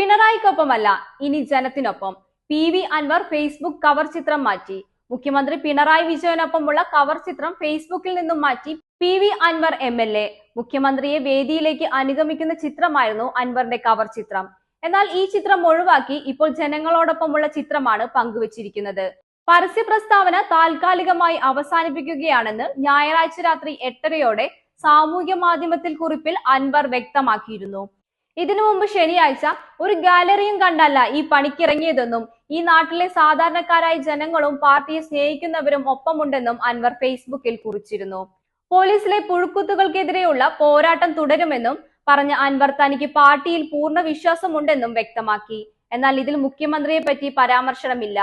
പിണറായിക്കൊപ്പമല്ല ഇനി ജനത്തിനൊപ്പം. P V Anvar Facebook cover ചിത്രം മാറ്റി. മുഖ്യമന്ത്രി പിണറായി വിജയനൊപ്പമുള്ള കവർ ചിത്രം ഫേസ്ബുക്കിൽ നിന്നും മാറ്റി P V Anvar M L A. മുഖ്യമന്ത്രിയെ വേദിയിലേക്ക് അനുഗമിക്കുന്ന ചിത്രമായിരുന്നു അൻവറിന്റെ കവർ ചിത്രം. എന്നാൽ ഈ ചിത്രം ഒഴിവാക്കി ഇപ്പോൾ ജനങ്ങളോടൊപ്പമുള്ള ചിത്രമാണ് പങ്കുവച്ചിരിക്കുന്നത്. പരസ്യ പ്രസ്താവന താൽക്കാലികമായി അവസാനിപ്പിക്കുകയാണെന്ന് ഞായറാഴ്ച രാത്രി എട്ടരയോടെ സാമൂഹ്യ മാധ്യമത്തിൽ കുറിപ്പിൽ അൻവർ വ്യക്തമാക്കിയിരുന്നു. ഇതിനു മുമ്പ് ശനിയാഴ്ച ഒരു ഗാലറിയും കണ്ടല്ല ഈ പണിക്കിറങ്ങിയതെന്നും ഈ നാട്ടിലെ സാധാരണക്കാരായ ജനങ്ങളും പാർട്ടിയെ സ്നേഹിക്കുന്നവരും ഒപ്പമുണ്ടെന്നും അൻവർ ഫേസ്ബുക്കിൽ കുറിച്ചിരുന്നു. പോലീസിലെ പുഴുക്കുത്തുകൾക്കെതിരെയുള്ള പോരാട്ടം തുടരുമെന്നും പറഞ്ഞ അൻവർ തനിക്ക് പാർട്ടിയിൽ പൂർണ വിശ്വാസമുണ്ടെന്നും വ്യക്തമാക്കി. എന്നാൽ ഇതിൽ മുഖ്യമന്ത്രിയെ പറ്റി പരാമർശനമില്ല.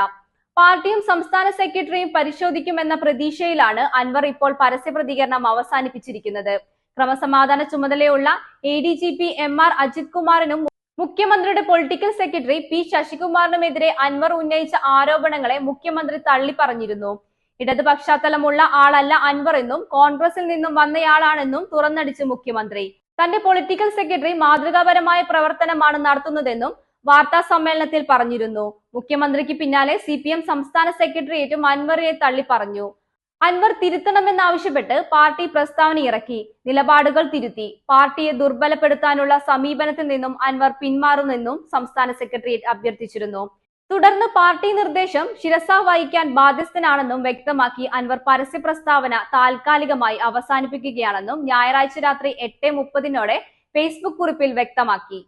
പാർട്ടിയും സംസ്ഥാന സെക്രട്ടറിയും പരിശോധിക്കുമെന്ന പ്രതീക്ഷയിലാണ് അൻവർ ഇപ്പോൾ പരസ്യ പ്രതികരണം അവസാനിപ്പിച്ചിരിക്കുന്നത്. ക്രമസമാധാന ചുമതലയുള്ള A D G P M R Ajith കുമാറിനും മുഖ്യമന്ത്രിയുടെ പൊളിറ്റിക്കൽ സെക്രട്ടറി പി ശശികുമാറിനുമെതിരെ അൻവർ ഉന്നയിച്ച ആരോപണങ്ങളെ മുഖ്യമന്ത്രി തള്ളി പറഞ്ഞിരുന്നു. ഇടത് പശ്ചാത്തലമുള്ള ആളല്ല അൻവർ എന്നും കോൺഗ്രസിൽ നിന്നും വന്നയാളാണെന്നും തുറന്നടിച്ചു മുഖ്യമന്ത്രി. തന്റെ പൊളിറ്റിക്കൽ സെക്രട്ടറി മാതൃകാപരമായ പ്രവർത്തനമാണ് നടത്തുന്നതെന്നും വാർത്താ സമ്മേളനത്തിൽ പറഞ്ഞിരുന്നു. മുഖ്യമന്ത്രിക്ക് പിന്നാലെ സി സംസ്ഥാന സെക്രട്ടേറിയറ്റും അൻവറിനെ തള്ളി പറഞ്ഞു. അൻവർ തിരുത്തണമെന്നാവശ്യപ്പെട്ട് പാർട്ടി പ്രസ്താവന ഇറക്കി. നിലപാടുകൾ തിരുത്തി. പാർട്ടിയെ ദുർബലപ്പെടുത്താനുള്ള സമീപനത്തിൽ നിന്നും അൻവർ പിന്മാറുമെന്നും സംസ്ഥാന സെക്രട്ടേറിയറ്റ് അഭ്യർത്ഥിച്ചിരുന്നു. തുടർന്ന് പാർട്ടി നിർദ്ദേശം ശിരസ വഹിക്കാൻ ബാധ്യസ്ഥനാണെന്നും വ്യക്തമാക്കി അൻവർ പരസ്യ പ്രസ്താവന താൽക്കാലികമായി അവസാനിപ്പിക്കുകയാണെന്നും ഞായറാഴ്ച രാത്രി എട്ട് മുപ്പതിനോടെ ഫേസ്ബുക്ക് കുറിപ്പിൽ വ്യക്തമാക്കി.